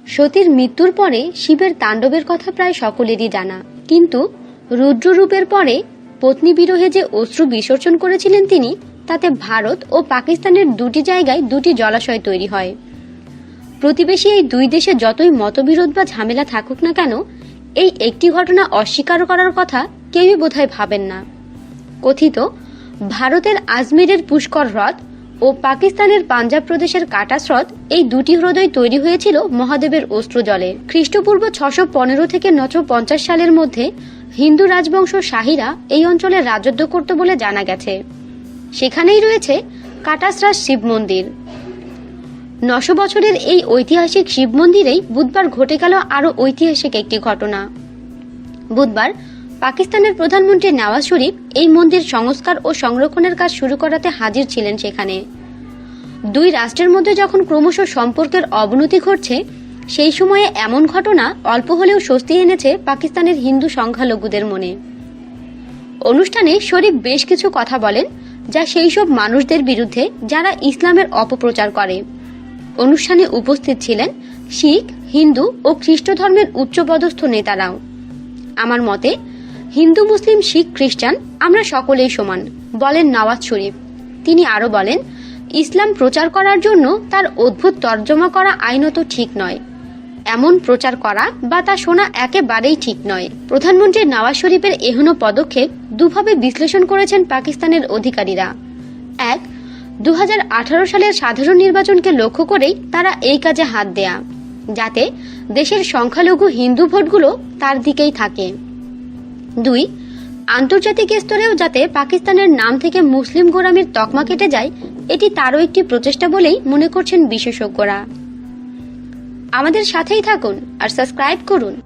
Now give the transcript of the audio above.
সতীর মৃত্যুর পরে শিবের তাণ্ডবের কথা প্রায় সকলেরই জানা। কিন্তু রুদ্ররূপের পরে পত্নী বিরোহে যে অশ্রু বিসর্জন করেছিলেন তিনি, তাতে ভারত ও পাকিস্তানের দুটি জায়গায় দুটি জলাশয় তৈরি হয়। প্রতিবেশী এই দুই দেশে যতই মতবিরোধ বা ঝামেলা থাকুক না কেন, এই একটি ঘটনা অস্বীকার করার কথা কেউই বোধহয় ভাবেন না। কথিত, ভারতের আজমেরের পুষ্কর হ্রদ ও পাকিস্তানের পাঞ্জাব প্রদেশের কাটাস হ্রদ এই দুটি হ্রদই তৈরি হয়েছিল মহাদেবের অস্ত্র জলে খ্রিস্টপূর্ব ছশো পনেরো থেকে নশো পঞ্চাশ সালের মধ্যে হিন্দু রাজবংশ শাহীরা এই অঞ্চলে রাজত্ব করত বলে জানা গেছে। সেখানেই রয়েছে কাটাসরাজ শিব মন্দির। নশো বছরের এই ঐতিহাসিক শিব মন্দিরেই বুধবার ঘটে গেল আরও ঐতিহাসিক একটি ঘটনা। বুধবার পাকিস্তানের প্রধানমন্ত্রী নওয়াজ শরীফ এই মন্দির সংস্কার ও সংরক্ষণের কাজ শুরু করাতে হাজির ছিলেন সেখানে। দুই রাষ্ট্রের মধ্যে যখন ক্রমশ সম্পর্কের অবনতি ঘটছে, সেই সময়ে এমন ঘটনা অল্প হলেও স্বস্তি এনেছে পাকিস্তানের হিন্দু সংখ্যালঘুদের মনে। অনুষ্ঠানে শরীফ বেশ কিছু কথা বলেন, যা সেই সব মানুষদের বিরুদ্ধে যারা ইসলামের অপপ্রচার করে। অনুষ্ঠানে উপস্থিত ছিলেন শিখ, হিন্দু ও খ্রিস্ট ধর্মের উচ্চপদস্থ নেতারাও। আমার মতে হিন্দু, মুসলিম, শিখ, খ্রিস্টান, আমরা সকলেই সমান, বলেন নওয়াজ শরীফ। তিনি আরও বলেন, ইসলাম প্রচার করার জন্য তার অদ্ভুত তর্জমা করা আইনত ঠিক নয়। এমন প্রচার করা বা তা শোনা একেবারেই ঠিক নয়। প্রধানমন্ত্রী নওয়াজ শরীফের এহনো পদক্ষেপ দুভাবে বিশ্লেষণ করেছেন পাকিস্তানের অধিকারীরা। এক দু সালের সাধারণ নির্বাচনকে লক্ষ্য করেই তারা এই কাজে হাত দেয়া, যাতে দেশের সংখ্যালঘু হিন্দু ভোটগুলো তার দিকেই থাকে। দুই, আন্তর্জাতিক স্তরেও যাতে পাকিস্তানের নাম থেকে মুসলিম গোরামের তকমা কেটে যায়, এটি তারও একটি প্রচেষ্টা বলেই মনে করছেন বিশেষজ্ঞরা। আমাদের সাথেই থাকুন আর সাবস্ক্রাইব করুন।